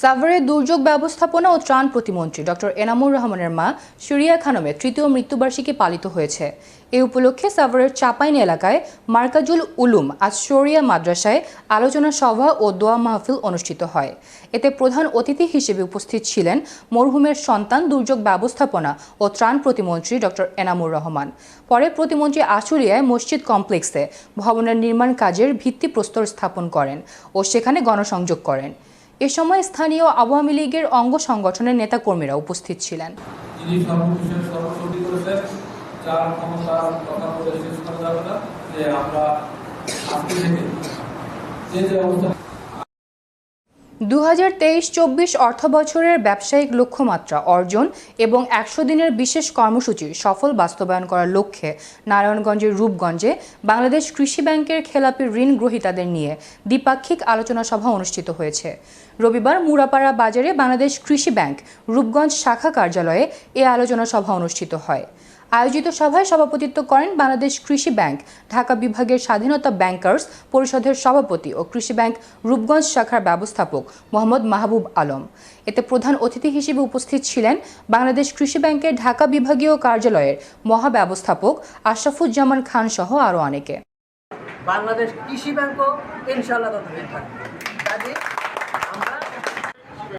সাভারে দুর্যোগ ব্যবস্থাপনা ও ত্রাণ প্রতিমন্ত্রী ডক্টর এনামুর রহমানের মা সুরিয়া খানমের তৃতীয় মৃত্যুবার্ষিকী পালিত হয়েছে। এ উপলক্ষে সাভারের চাপাইন এলাকায় মার্কাজুল উলুম আজ শরিয়া মাদ্রাসায় আলোচনা সভা ও দোয়া মাহফিল অনুষ্ঠিত হয়। এতে প্রধান অতিথি হিসেবে উপস্থিত ছিলেন মরহুমের সন্তান দুর্যোগ ব্যবস্থাপনা ও ত্রাণ প্রতিমন্ত্রী ডক্টর এনামুর রহমান। পরে প্রতিমন্ত্রী আশুলিয়ায় মসজিদ কমপ্লেক্সে ভবনের নির্মাণ কাজের ভিত্তিপ্রস্তর স্থাপন করেন ও সেখানে গণসংযোগ করেন। এ সময় স্থানীয় আওয়ামী লীগের অঙ্গ সংগঠনের নেতাকর্মীরা উপস্থিত ছিলেন। সর্ববিশেষ দু হাজার তেইশ চব্বিশ অর্থ বছরের ব্যবসায়িক লক্ষ্যমাত্রা অর্জন এবং একশো দিনের বিশেষ কর্মসূচির সফল বাস্তবায়ন করার লক্ষ্যে নারায়ণগঞ্জের রূপগঞ্জে বাংলাদেশ কৃষি ব্যাংকের খেলাপি ঋণ গ্রহীতাদের নিয়ে দ্বিপাক্ষিক আলোচনা সভা অনুষ্ঠিত হয়েছে। রবিবার মুরাপাড়া বাজারে বাংলাদেশ কৃষি ব্যাংক রূপগঞ্জ শাখা কার্যালয়ে এ আলোচনা সভা অনুষ্ঠিত হয়। আয়োজিত সভায় সভাপতিত্ব করেন বাংলাদেশ কৃষি ব্যাংক, ঢাকা বিভাগের স্বাধীনতা ব্যাংকার্স পরিষদের সভাপতি ও কৃষি ব্যাংক রূপগঞ্জ শাখার ব্যবস্থাপক মোহাম্মদ মাহবুব আলম। এতে প্রধান অতিথি হিসেবে উপস্থিত ছিলেন বাংলাদেশ কৃষি ব্যাংকের ঢাকা বিভাগীয় কার্যালয়ের মহাব্যবস্থাপক আশরাফুজ্জামান খান সহ আরও অনেকে। বাংলাদেশ কৃষি ব্যাংকও ইনশাল্লাহ